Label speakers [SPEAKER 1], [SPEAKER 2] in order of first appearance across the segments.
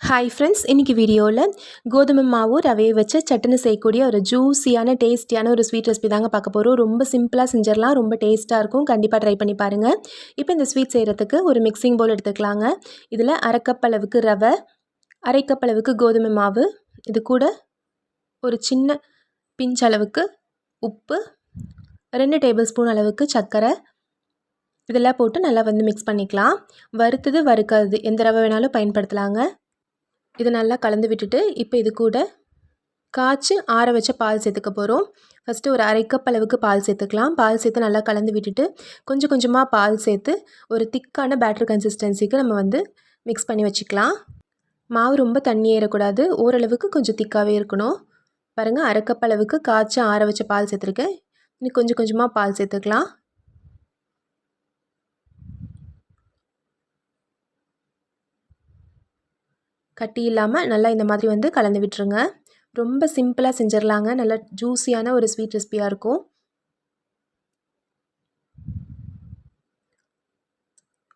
[SPEAKER 1] Hi friends இன்றைக்கி வீடியோவில் கோதுமை மாவு ரவையை வச்சு சட்டுன்னு செய்யக்கூடிய ஒரு ஜூஸியான டேஸ்டியான ஒரு ஸ்வீட் ரெசிபி தாங்க பார்க்க போகிறோம் ரொம்ப சிம்பிளாக செஞ்சிடலாம் ரொம்ப டேஸ்ட்டாக இருக்கும். கண்டிப்பாக ட்ரை பண்ணி பாருங்கள் இப்போ இந்த ஸ்வீட் செய்கிறதுக்கு ஒரு மிக்சிங் பவுல் எடுத்துக்கலாங்க. இதில் அரைக்கப்பளவுக்கு அளவுக்கு ரவை அரைக்கப்பளவுக்கு அளவுக்கு கோதுமை மாவு இது கூட ஒரு சின்ன பிஞ்ச் அளவுக்கு உப்பு ரெண்டு டேபிள் ஸ்பூன் அளவுக்கு சர்க்கரை இதெல்லாம் போட்டு நல்லா வந்து மிக்ஸ் பண்ணிக்கலாம். வறுத்தது வறுக்காது எந்த ரவை வேணாலும் பயன்படுத்தலாங்க. இது நல்லா கலந்து விட்டுட்டு இப்போ இது கூட காய்ச்சி ஆற வச்ச பால் சேர்த்துக்க போகிறோம். ஃபஸ்ட்டு ஒரு அரை கப் அளவுக்கு பால் சேர்த்துக்கலாம். பால் சேர்த்து நல்லா கலந்து விட்டுட்டு கொஞ்சம் கொஞ்சமாக பால் சேர்த்து ஒரு திக்கான பேட்டர் கன்சிஸ்டன்சிக்கு நம்ம வந்து மிக்ஸ் பண்ணி வச்சுக்கலாம். மாவு ரொம்ப தண்ணி ஏறக்கூடாது. ஓரளவுக்கு கொஞ்சம் திக்காகவே இருக்கணும். பாருங்கள் அரை கப் அளவுக்கு காய்ச்சி ஆற வச்ச பால் சேர்த்துருக்கேன். இன்னும் கொஞ்சம் கொஞ்சமாக பால் சேர்த்துக்கலாம். கட்டி இல்லாமல் நல்லா இந்த மாதிரி வந்து கலந்து விட்டுருங்க. ரொம்ப சிம்பிளாக செஞ்சிடலாங்க நல்லா ஜூஸியான ஒரு ஸ்வீட் ரெசிபியாக இருக்கும்.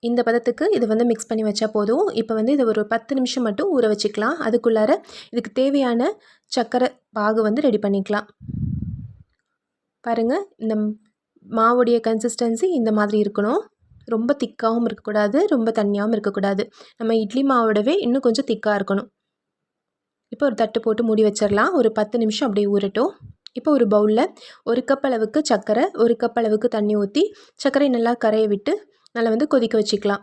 [SPEAKER 1] இந்த பதத்துக்கு இது வந்து மிக்ஸ் பண்ணி வச்சா போதும். இப்போ வந்து இது ஒரு பத்து நிமிஷம் மட்டும் ஊற வச்சுக்கலாம். அதுக்குள்ளார இதுக்கு தேவையான சர்க்கரை பாகு வந்து ரெடி பண்ணிக்கலாம். பாருங்கள் இந்த மாவுடைய கன்சிஸ்டன்சி இந்த மாதிரி இருக்கணும். ரொம்ப திக்காகவும் இருக்கக்கூடாது ரொம்ப தண்ணியாகவும் இருக்கக்கூடாது. நம்ம இட்லி மாவோடவே இன்னும் கொஞ்சம் திக்காக இருக்கணும். இப்போ ஒரு தட்டு போட்டு மூடி வச்சிடலாம் ஒரு பத்து நிமிஷம் அப்படியே ஊறட்டும். இப்போ ஒரு பவுலில் ஒரு கப் அளவுக்கு சர்க்கரை ஒரு கப் அளவுக்கு தண்ணி ஊற்றி சர்க்கரை நல்லா கரைய விட்டு நல்லா வந்து கொதிக்க வச்சுக்கலாம்.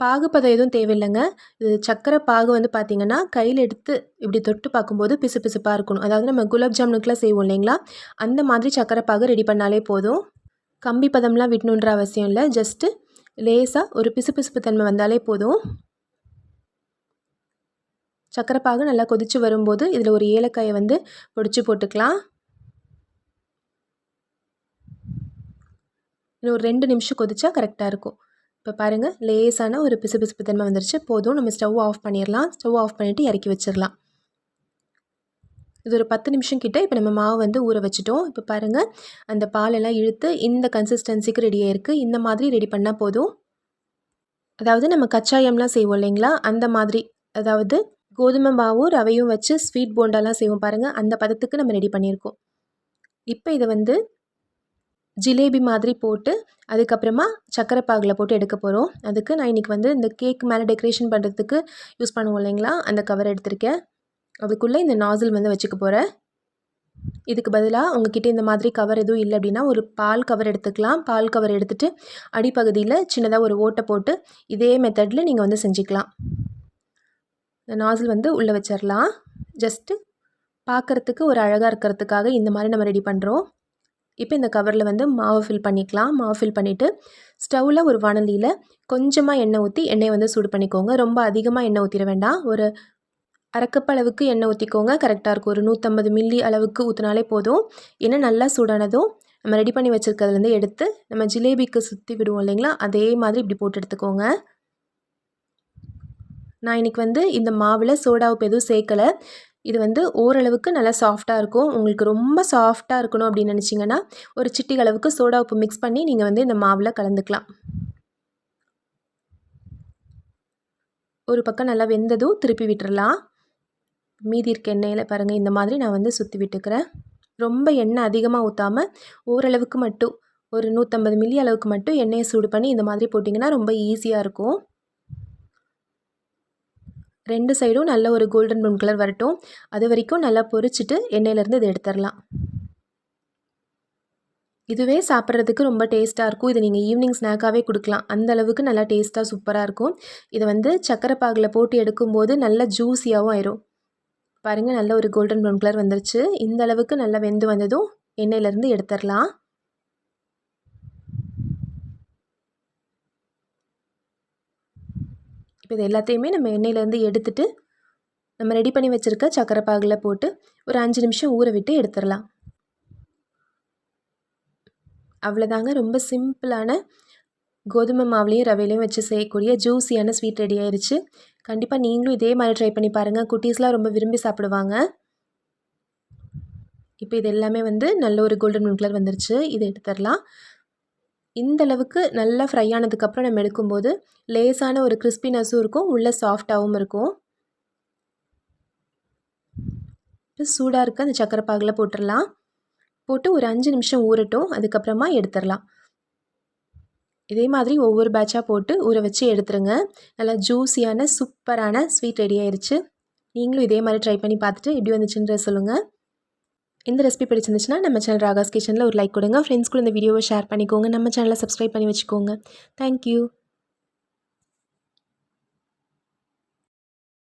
[SPEAKER 1] பாகுப்பதம் எதுவும் தேவையில்லைங்க. இது சர்க்கரை பாகு வந்து பார்த்திங்கன்னா கையில் எடுத்து இப்படி தொட்டு பார்க்கும்போது பிசு பிசுப்பாக இருக்கணும். அதாவது நம்ம குலாப் ஜாமுனுக்குலாம் செய்வோம் இல்லைங்களா? அந்த மாதிரி சர்க்கரை பாகு ரெடி பண்ணாலே போதும். கம்பி பதம்லாம் விட்டணுன்ற அவசியம் இல்லை. ஜஸ்ட்டு லேசாக ஒரு பிசுபிசுப்பு தன்மை வந்தாலே போதும். சக்கரைப்பாகு நல்லா கொதித்து வரும்போது இதில் ஒரு ஏலக்காயை வந்து பொடிச்சு போட்டுக்கலாம். இன்னும் ஒரு ரெண்டு நிமிஷம் கொதிச்சா கரெக்டாக இருக்கும். இப்போ பாருங்கள் லேசான ஒரு பிசுபிசுப்பு தன்மை வந்துருச்சு. போதும் நம்ம ஸ்டவ் ஆஃப் பண்ணிடலாம். ஸ்டவ் ஆஃப் பண்ணிவிட்டு இறக்கி வச்சிடலாம். இது ஒரு பத்து நிமிஷம் கிட்டே இப்போ நம்ம மாவு வந்து ஊற வச்சுட்டோம். இப்போ பாருங்கள் அந்த பாலெல்லாம் இழுத்து இந்த கன்சிஸ்டன்சிக்கு ரெடியாக இருக்குது இந்த மாதிரி ரெடி பண்ணால் போதும். அதாவது நம்ம கச்சாயம்லாம் செய்வோம் இல்லைங்களா? அந்த மாதிரி அதாவது கோதுமை மாவும் ரவையும் வச்சு ஸ்வீட் போண்டாலாம் செய்வோம் பாருங்கள் அந்த பதத்துக்கு நம்ம ரெடி பண்ணியிருக்கோம். இப்போ இதை வந்து ஜிலேபி மாதிரி போட்டு அதுக்கப்புறமா சக்கரை பாகில் போட்டு எடுக்க போகிறோம் அதுக்கு நான் இன்றைக்கி வந்து இந்த கேக் மேலே டெக்கரேஷன் பண்ணுறதுக்கு யூஸ் பண்ணுவோம் இல்லைங்களா? அந்த கவர் எடுத்திருக்கேன். அதுக்குள்ளே இந்த நாசில் வந்து வச்சுக்க போகிறேன் இதுக்கு பதிலாக உங்ககிட்ட இந்த மாதிரி கவர் எதுவும் இல்லை அப்படின்னா ஒரு பால் கவர் எடுத்துக்கலாம். பால் கவர் எடுத்துகிட்டு அடிப்பகுதியில் சின்னதாக ஒரு ஓட்டை போட்டு இதே மெத்தடில் நீங்கள் வந்து செஞ்சுக்கலாம். இந்த நாசில் வந்து உள்ளே வச்சிடலாம் ஜஸ்ட்டு பார்க்குறதுக்கு ஒரு அழகாக இருக்கிறதுக்காக இந்த மாதிரி நம்ம ரெடி பண்ணுறோம் இப்போ இந்த கவரில் வந்து மாவு ஃபில் பண்ணிக்கலாம். மாவு ஃபில் பண்ணிவிட்டு ஸ்டவ்வில் ஒரு வானலியில் கொஞ்சமாக எண்ணெய் ஊற்றி எண்ணெயை வந்து சூடு பண்ணிக்கோங்க. ரொம்ப அதிகமாக எண்ணெய் ஊற்றிட வேண்டாம். ஒரு அரைக்கப் அளவுக்கு எண்ணெய் ஊற்றிக்கோங்க கரெக்டாக இருக்கும். ஒரு நூற்றம்பது மில்லி அளவுக்கு ஊற்றினாலே போதும். எண்ணெய் நல்லா சூடானதும் நம்ம ரெடி பண்ணி வச்சுருக்கிறதுலேருந்து எடுத்து நம்ம ஜிலேபிக்கு சுற்றி விடுவோம் இல்லைங்களா? அதே மாதிரி இப்படி போட்டு எடுத்துக்கோங்க. நான் இன்றைக்கி வந்து இந்த மாவில் சோடா உப்பு எதுவும் சேர்க்கலை. இது வந்து ஓரளவுக்கு நல்லா சாஃப்டாக இருக்கும். உங்களுக்கு ரொம்ப சாஃப்டாக இருக்கணும் அப்படின்னு நினச்சிங்கன்னா ஒரு சிட்டி அளவுக்கு சோடா உப்பு மிக்ஸ் பண்ணி நீங்கள் வந்து இந்த மாவில் கலந்துக்கலாம். ஒரு பக்கம் நல்லா வெந்ததும் திருப்பி விட்டுறலாம். மீதி இருக்க எண்ணெயில் பாருங்கள் இந்த மாதிரி நான் வந்து சுற்றி விட்டுக்கிறேன். ரொம்ப எண்ணெய் அதிகமாக ஊற்றாமல் ஓரளவுக்கு மட்டும் ஒரு நூற்றம்பது மில்லி அளவுக்கு மட்டும் எண்ணெயை சூடு பண்ணி இந்த மாதிரி போட்டிங்கன்னா ரொம்ப ஈஸியாக இருக்கும். ரெண்டு சைடும் நல்ல ஒரு கோல்டன் ப்ரௌன் கலர் வரட்டும். அது வரைக்கும் நல்லா பொரிச்சிட்டு எண்ணெயிலேருந்து இதை எடுத்துடலாம். இதுவே சாப்பிட்றதுக்கு ரொம்ப டேஸ்ட்டாக இருக்கும். இது நீங்கள் ஈவினிங் ஸ்நாக்காகவே கொடுக்கலாம். அந்த அளவுக்கு நல்லா டேஸ்ட்டாக சூப்பராக இருக்கும். இதை வந்து சக்கரை பாகில் போட்டு எடுக்கும்போது நல்லா ஜூஸியாகவும் ஆயிரும். பாருங்கள் நல்ல ஒரு கோல்டன் ப்ரௌன் கலர் வந்துருச்சு. இந்த அளவுக்கு நல்லா வெந்து வந்ததும் எண்ணெயிலேருந்து எடுத்துடலாம். இப்போ இது எல்லாத்தையுமே நம்ம எண்ணெயிலேருந்து எடுத்துட்டு நம்ம ரெடி பண்ணி வச்சுருக்க சக்கரை பாகில் போட்டு ஒரு அஞ்சு நிமிஷம் ஊற விட்டு எடுத்துடலாம். அவ்வளோதாங்க ரொம்ப சிம்பிளான கோதுமை மாவுலேயும் ரவையிலையும் வச்சு செய்யக்கூடிய ஜூஸியான ஸ்வீட் ரெடி ஆயிடுச்சு கண்டிப்பாக நீங்களும் இதே மாதிரி ட்ரை பண்ணி பாருங்கள் குட்டீஸ்லாம் ரொம்ப விரும்பி சாப்பிடுவாங்க. இப்போ இது எல்லாமே வந்து நல்ல ஒரு கோல்டன் ப்ரௌன் கலர் வந்துருச்சு. இதை எடுத்துடலாம் இந்த அளவுக்கு நல்லா ஃப்ரை ஆனதுக்கப்புறம் நம்ம எடுக்கும்போது லேசான ஒரு கிறிஸ்பினஸும் இருக்கும். உள்ளே சாஃப்டாகவும் இருக்கும். சூடாக இருக்க அந்த சக்கரை பாகில் போட்டுடலாம். போட்டு ஒரு அஞ்சு நிமிஷம் ஊறட்டும். அதுக்கப்புறமா எடுத்துடலாம். இதே மாதிரி ஒவ்வொரு பேட்சாக போட்டு ஊற வச்சு எடுத்துருங்க. நல்லா ஜூஸியான சூப்பரான ஸ்வீட் ரெடி ஆயிடுச்சு நீங்களும் இதே மாதிரி ட்ரை பண்ணி பார்த்துட்டு எப்படி வந்துச்சுன்ற சொல்லுங்கள் இந்த ரெசிபி பிடிச்சிருந்துச்சுன்னா நம்ம சேனல் ராகாஸ் கிச்சனில் ஒரு லைக் கொடுங்க. ஃப்ரெண்ட்ஸ் கூட இந்த வீடியோவை ஷேர் பண்ணிக்கோங்க. நம்ம சேனலை சப்ஸ்கிரைப் பண்ணி வச்சுக்கோங்க. தேங்க்யூ